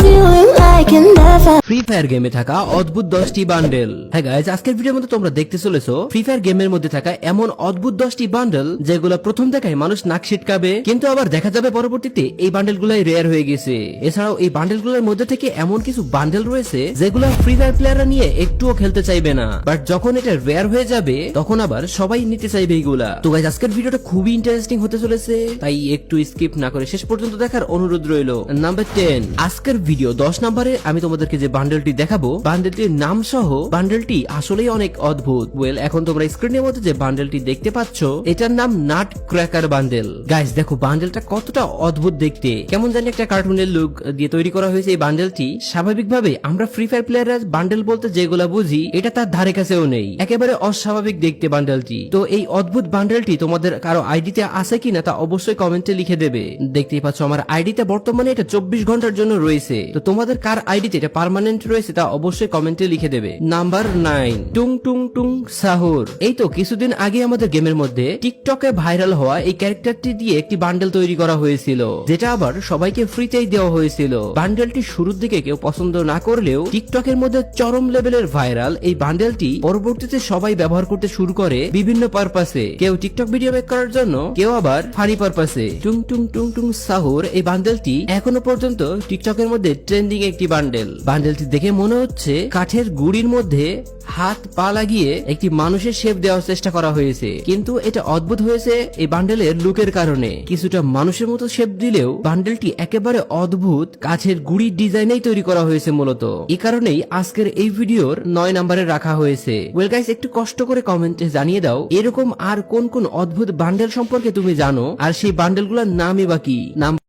feeling free fire গেমে থাকা অদ্ভুত দশটি বান্ডেল হ্যাঁ ভিডিওর মধ্যে তোমরা দেখতে চলেছো ফ্রি ফায়ার গেমের মধ্যে থাকা এমন অদ্ভুত দশটি বান্ডেল প্রথম মানুষ নাক ছিটকাবে, কিন্তু আবার দেখা যাবে পরবর্তীতে এই বান্ডেল গুলাই রেয়ার হয়ে গেছে। এছাড়াও এই বান্ডেলগুলোর মধ্যে থেকে এমন কিছু বান্ডেল রয়েছে যেগুলো ফ্রি ফায়ার নিয়ে একটুও খেলতে চাইবে না। বাট যখন এটা রেয়ার হয়ে যাবে, তখন আবার সবাই নিতে চাইবে এইগুলা। তো গাইজ আজকের ভিডিওটা খুবই ইন্টারেস্টিং হতে চলেছে, তাই একটু স্কিপ না করে শেষ পর্যন্ত দেখার অনুরোধ রইল। নাম্বার টেন আজকের ভিডিও দশ নম্বরে আমি তোমাদেরকে যে বান্ডেলটি দেখাবো বান্ডেলটির নাম সহ বান্ডেলটি আসলেই অনেক অদ্ভুত। ওয়েল এখন তোমরা স্ক্রিনের মধ্যে যে বান্ডেলটি দেখতে পাচ্ছ, এটার নাম নাট ক্র্যাকার বান্ডেল গাইস দেখো বান্ডেলটা কতটা অদ্ভুত দেখতে। কেমন জানি একটা কার্টুনের লুক দিয়ে তৈরি করা হয়েছে এই বান্ডেলটি স্বাভাবিকভাবে আমরা ফ্রি ফায়ার প্লেয়াররা বান্ডেল বলতে যেগুলা বুঝি, এটা তার ধারে কাছেও নেই। একেবারে অস্বাভাবিক দেখতে বান্ডেলটি তো এই অদ্ভুত বান্ডেলটি তোমাদের কারও আইডিতে আছে কিনা তা অবশ্যই কমেন্টে লিখে দেবে। দেখতেই পাচ্ছ, আমার আইডিতে বর্তমানে এটা চব্বিশ ঘণ্টার জন্য রয়েছে। তো তোমাদের কার আইডিতে এটা পার্মানেন্ট রয়েছে, তা অবশ্যই কমেন্টে লিখে দেবে। নাম্বার নাইন টুং টুং টুং সাহুর। এই তো কিছুদিন আগে আমাদের গেমের মধ্যে টিকটকে ভাইরাল হওয়া এই ক্যারেক্টারটি দিয়ে একটি বান্ডেল তৈরি করা হয়েছিল, যেটা আবার সবাইকে ফ্রিতেই দেওয়া হয়েছিল। বান্ডেলটি শুরুর দিকে কেউ পছন্দ না করলেও টিকটকের মধ্যে চরম লেভেলের ভাইরাল এই বান্ডেলটি পরবর্তীতে সবাই ব্যবহার করতে শুরু করে বিভিন্ন পারপাসে কেউ টিকটক ভিডিও মেক করার জন্য, কেউ আবার ফানি পারপাসে টুং টুং টুং টুং সাহুর এই বান্ডেলটি এখনও পর্যন্ত টিকটকের মধ্যে ট্রেন্ডিং একটি বান্ডেল বান্ডেলটি দেখে মনে হচ্ছে কাঠের গুড়ির মধ্যে হাত পা লাগিয়ে একটি মানুষের শেপ দেওয়ার চেষ্টা করা হয়েছে। কিন্তু এটা অদ্ভুত হয়েছে এই বান্ডেলের লুকের কারণে। কিছুটা মানুষের মতো শেপ দিলেও বান্ডেলটি একেবারে অদ্ভুত কাঠের গুড়ির ডিজাইনেই তৈরি করা হয়েছে মূলত। এই কারণেই আজকের এই ভিডিওর নয় নম্বরে রাখা হয়েছে। ওয়েল গাইস একটু কষ্ট করে কমেন্টে জানিয়ে দাও, এরকম আর কোন কোন অদ্ভুত বান্ডেল সম্পর্কে তুমি জানো? আর সেই বান্ডেলগুলোর নামই বা কি? নাম